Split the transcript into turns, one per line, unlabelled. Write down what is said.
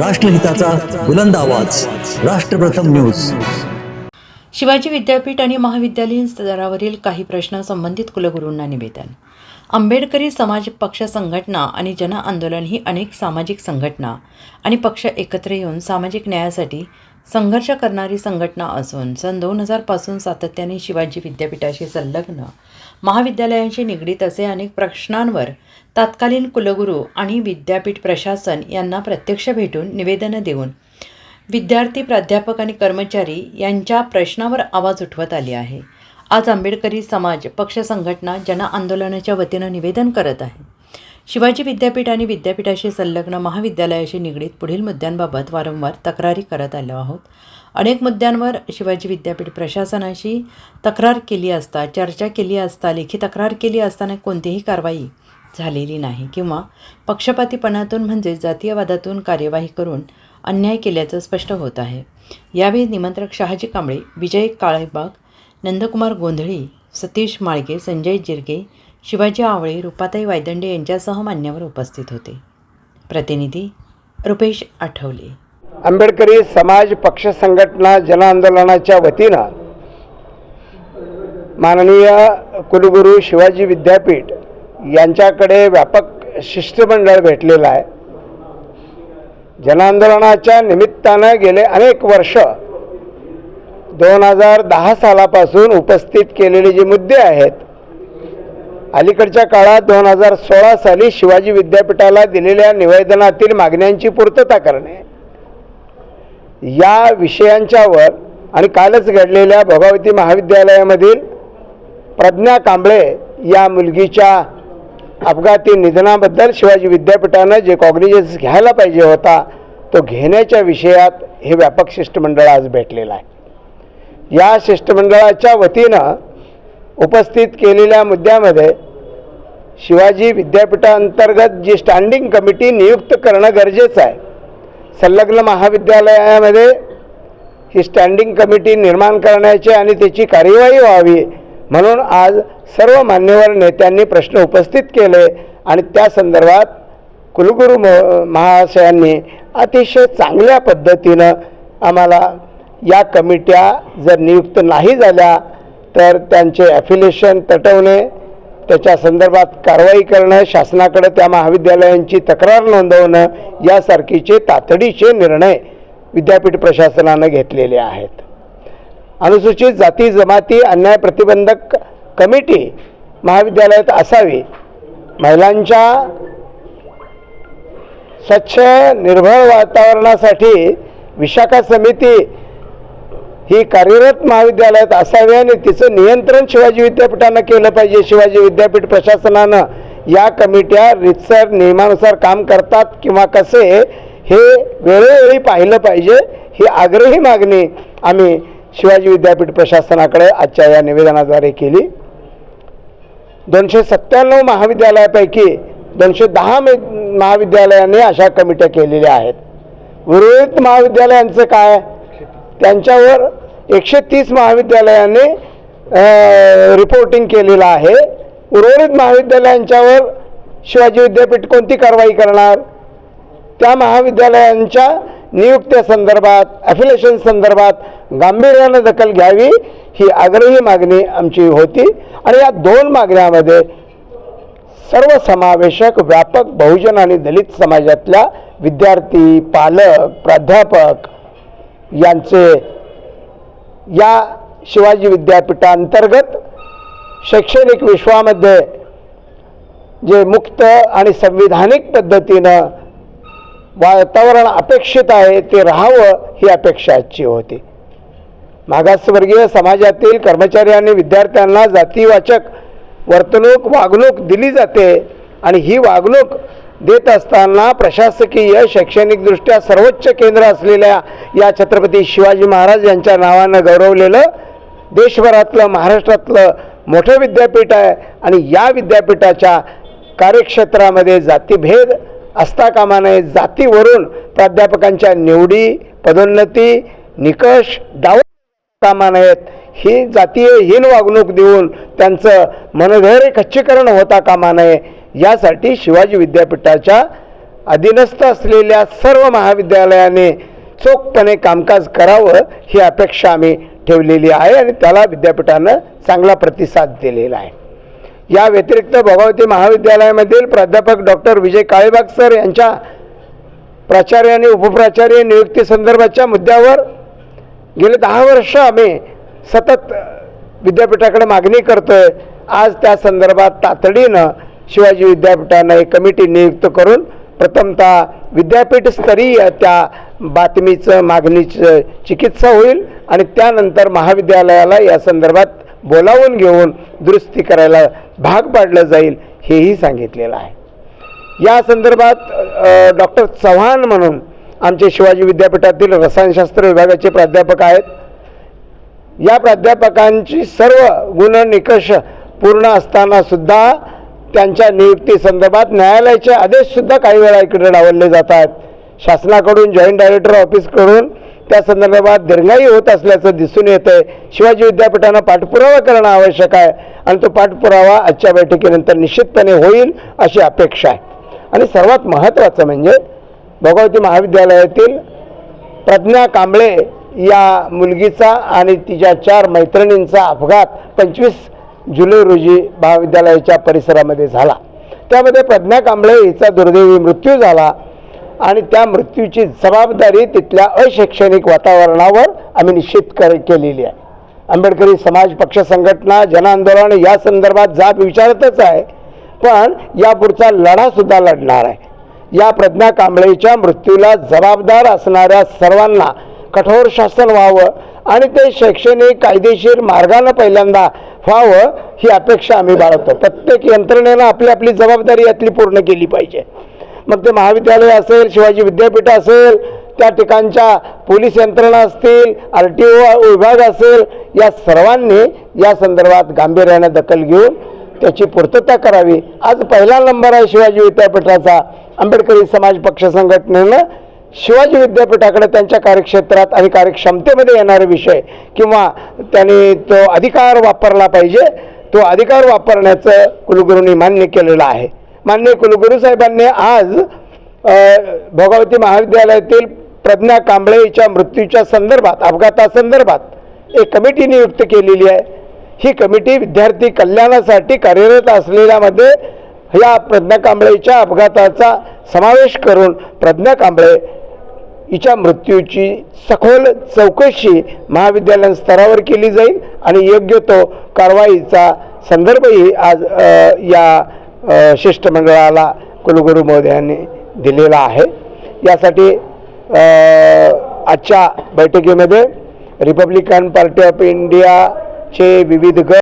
राष्ट्रहिताचा बुलंद आवाज. राष्ट्रप्रथम न्यूज.
शिवाजी विद्यापीठ आणि महाविद्यालयीन स्तरावरील काही प्रश्न संबंधित कुलगुरूंना निवेदन. आंबेडकरी समाज पक्ष संघटना आणि जन आंदोलन ही अनेक सामाजिक संघटना आणि पक्ष एकत्र येऊन सामाजिक न्यायासाठी संघर्ष करणारी संघटना असून सन दोन हजारपासून सातत्याने शिवाजी विद्यापीठाशी संलग्न महाविद्यालयांशी निगडीत असे अनेक प्रश्नांवर तत्कालीन कुलगुरू आणि विद्यापीठ प्रशासन यांना प्रत्यक्ष भेटून निवेदनं देऊन विद्यार्थी प्राध्यापक आणि कर्मचारी यांच्या प्रश्नावर आवाज उठवत आले आहे. आज आंबेडकरी समाज पक्ष संघटना जन आंदोलनाच्या वतीनं निवेदन करत आहे. शिवाजी विद्यापीठ आणि विद्यापीठाशी संलग्न महाविद्यालयाशी निगडीत पुढील मुद्द्यांबाबत वारंवार तक्रारी करत आलो आहोत. अनेक मुद्द्यांवर शिवाजी विद्यापीठ प्रशासनाशी तक्रार केली असता चर्चा केली असता लेखी तक्रार केली असताना कोणतीही कारवाई झालेली नाही किंवा पक्षपातीपणातून म्हणजे जातीयवादातून कार्यवाही करून अन्याय केल्याचं स्पष्ट होत आहे. यावेळी निमंत्रक शहाजी कांबळे विजय काळेबाग नंदकुमार गोंधळी सतीश माळगे संजय जिरगे शिवाजी आवळे रुपाताई वायदंडे यांच्यासह मान्यवर उपस्थित होते. प्रतिनिधी रुपेश आठवले.
आंबेडकरी समाज पक्ष संघटना जन आंदोलनाच्या वतीनं माननीय कुलगुरू शिवाजी विद्यापीठ यांच्याकडे व्यापक शिष्टमंडळ भेटलेलं आहे. जनआंदोलनाच्या निमित्तानं गेले अनेक वर्ष दोन हजार दहा सालापासून उपस्थित केलेले जे मुद्दे आहेत अलीकडच्या काळात दोन हजार सोळा साली शिवाजी विद्यापीठाला दिलेल्या निवेदनातील मागण्यांची पूर्तता करणे. या विषयांच्यावर आणि कालच घडलेल्या भोगावती महाविद्यालयामधील प्रज्ञा कांबळे या मुलगीच्या अपघाती निधनाबद्दल शिवाजी विद्यापीठानं जे कॉग्निजन्स घ्यायला पाहिजे होता तो घेण्याच्या विषयात हे व्यापक शिष्टमंडळ आज भेटलेलं आहे. या शिष्टमंडळाच्या वतीनं उपस्थित केलेल्या मुद्द्यामध्ये शिवाजी विद्यापीठांतर्गत जी स्टँडिंग कमिटी नियुक्त करणं गरजेचं आहे. संलग्न महाविद्यालयामध्ये ही स्टँडिंग कमिटी निर्माण करण्याची आणि त्याची कार्यवाही व्हावी म्हणून आज सर्व मान्यवर नेत्यांनी प्रश्न उपस्थित केले आणि त्या संदर्भात कुलगुरू म महाशयांनी अतिशय चांगल्या पद्धतीनं आम्हाला या कमिट्या जर नियुक्त नाही झाल्या तर त्यांचे ॲफिलिएशन तटवणे त्याच्या संदर्भात कारवाई करणं शासनाकडे त्या महाविद्यालयांची तक्रार नोंदवणं यासारखीचे तातडीचे निर्णय विद्यापीठ प्रशासनानं घेतलेले आहेत. अनुसूचित जाती जमाती अन्याय प्रतिबंधक कमिटी महाविद्यालयात असावी. महिलांच्या स्वच्छ निर्भय वातावरणासाठी विशाखा समिती ही कार्यरत महाविद्यालयात असावी आणि तिचं नियंत्रण शिवाजी विद्यापीठानं केलं पाहिजे. शिवाजी विद्यापीठ प्रशासनानं या कमिट्या रितसर नियमानुसार काम करतात किंवा कसे हे वेळोवेळी पाहिलं पाहिजे ही आग्रही मागणी आम्ही शिवाजी विद्यापीठ प्रशासनाकडे आजच्या या निवेदनाद्वारे केली. दोनशे सत्त्याण्णव महाविद्यालयापैकी दोनशे दहा महाविद्यालयाने अशा कमिट्या केलेल्या आहेत. उर्वरित महाविद्यालयांचं काय? त्यांच्यावर एकशे तीस महाविद्यालयाने रिपोर्टिंग केलेलं आहे. उर्वरित महाविद्यालयांच्यावर शिवाजी विद्यापीठ कोणती कारवाई करणार? त्या महाविद्यालयांच्या नियुक्त्यासंदर्भात ॲफिलेशन संदर्भात गांभीर्यानं दखल घ्यावी ही आग्रही मागणी आमची होती. आणि या दोन मागण्यामध्ये सर्वसमावेशक व्यापक बहुजन आणि दलित समाजातल्या विद्यार्थी पालक प्राध्यापक यांचे या शिवाजी विद्यापीठांतर्गत शैक्षणिक विश्वामध्ये जे मुक्त आणि संविधानिक पद्धतीनं वातावरण अपेक्षित आहे ते राहावं ही अपेक्षाची होती. मागासवर्गीय समाजातील कर्मचारी आणि विद्यार्थ्यांना जातीवाचक वर्तणूक वागणूक दिली जाते आणि ही वागणूक देत असताना प्रशासकीय शैक्षणिकदृष्ट्या सर्वोच्च केंद्र असलेल्या या छत्रपती शिवाजी महाराज यांच्या नावानं गौरवलेलं देशभरातलं महाराष्ट्रातलं मोठं विद्यापीठ आहे. आणि या विद्यापीठाच्या कार्यक्षेत्रामध्ये जातीभेद असता कामा नये जातीवरून प्राध्यापकांच्या निवडी पदोन्नती निकष दाव कामा नयेत ही जातीय हीन वागणूक देऊन त्यांचं मनधैर्य खच्चीकरण होता कामा नये. यासाठी शिवाजी विद्यापीठाच्या अधीनस्थ असलेल्या सर्व महाविद्यालयाने चोखपणे कामकाज करावं ही अपेक्षा आम्ही ठेवलेली आहे आणि त्याला विद्यापीठानं चांगला प्रतिसाद दिलेला आहे. या व्यतिरिक्त भगवती महाविद्यालयामधील प्राध्यापक डॉक्टर विजय काळेबाग सर यांच्या प्राचार्य आणि उपप्राचार्य नियुक्ती संदर्भाच्या मुद्द्यावर गेले दहा वर्ष आम्ही सतत विद्यापीठाकडे मागणी करतोय. आज त्या संदर्भात तातडीनं शिवाजी विद्यापीठानं एक कमिटी नियुक्त करून प्रथमतः विद्यापीठ स्तरीय त्या बातमीचं मागणीचं चिकित्सा होईल आणि त्यानंतर महाविद्यालयाला या संदर्भात बोलावून घेऊन दुरुस्ती करायला भाग पाडलं जाईल हेही सांगितलेलं आहे. या संदर्भात डॉक्टर चव्हाण म्हणून आमचे शिवाजी विद्यापीठातील रसायनशास्त्र विभागाचे प्राध्यापक आहेत. या प्राध्यापकांची सर्व गुण निकष पूर्ण असताना सुद्धा त्यांच्या नियुक्ती संदर्भात न्यायालयाचे आदेशसुद्धा काही वेळा इकडे डावलले जातात. शासनाकडून जॉईंट डायरेक्टर ऑफिसकडून त्या संदर्भात दीर्घाई होत असल्याचं दिसून येतंय. शिवाजी विद्यापीठानं पाठपुरावा करणं आवश्यक आहे आणि तो पाठपुरावा आजच्या बैठकीनंतर निश्चितपणे होईल अशी अपेक्षा आहे. आणि सर्वात महत्त्वाचं म्हणजे भगवती महाविद्यालयातील प्रज्ञा कांबळे या मुलगीचा आणि तिच्या चार मैत्रिणींचा अपघात पंचवीस जुलै रोजी महाविद्यालयाच्या परिसरामध्ये झाला. त्यामध्ये प्रज्ञा कांबळे हिचा दुर्दैवी मृत्यू झाला आणि त्या मृत्यूची जबाबदारी तिथल्या अशैक्षणिक वातावरणावर आम्ही निश्चित कर केलेली आहे. आंबेडकरी समाज पक्ष संघटना जनआंदोलन या संदर्भात जाब विचारतच आहे पण यापुढचा लढासुद्धा लढणार आहे. या प्रज्ञा कांबळेच्या मृत्यूला जबाबदार असणाऱ्या सर्वांना कठोर शासन व्हावं आणि ते शैक्षणिक कायदेशीर मार्गानं पहिल्यांदा व्हावं ही अपेक्षा आम्ही बाळगतो. प्रत्येक यंत्रणेनं आपली आपली जबाबदारी यातली पूर्ण केली पाहिजे. मग ते महाविद्यालय असेल शिवाजी विद्यापीठ असेल त्या ठिकाणच्या पोलीस यंत्रणा असतील आर टी ओ विभाग असेल या सर्वांनी या संदर्भात गांभीर्यानं दखल घेऊन त्याची पूर्तता करावी. आज पहिला नंबर आहे शिवाजी विद्यापीठाचा. आंबेडकरी समाज पक्ष संघटनेनं शिवाजी विद्यापीठाकडे त्यांच्या कार्यक्षेत्रात आणि कार्यक्षमतेमध्ये येणारे विषय किंवा त्यांनी तो अधिकार वापरला पाहिजे तो अधिकार वापरण्याचं कुलगुरूंनी मान्य केलेलं आहे. मान्य कुलगुरू साहेबांनी आज भोगावती महाविद्यालयातील प्रज्ञा कांबळे हिच्या मृत्यूच्या संदर्भात अपघातासंदर्भात एक कमिटी नियुक्त केलेली आहे. ही कमिटी विद्यार्थी कल्याणासाठी कार्यरत असलेल्यामध्ये या प्रज्ञा कांबळेच्या अपघाताचा समावेश करून प्रज्ञा कांबळे हिच्या मृत्यूची सखोल चौकशी महाविद्यालय स्तरावर केली जाईल आणि योग्य तो कारवाईचा संदर्भही आज या शिष्टमंडळाला कुलगुरू महोदयांनी दिलेला आहे. यासाठी आजच्या बैठकीमध्ये रिपब्लिकन पार्टी ऑफ इंडियाचे विविध गट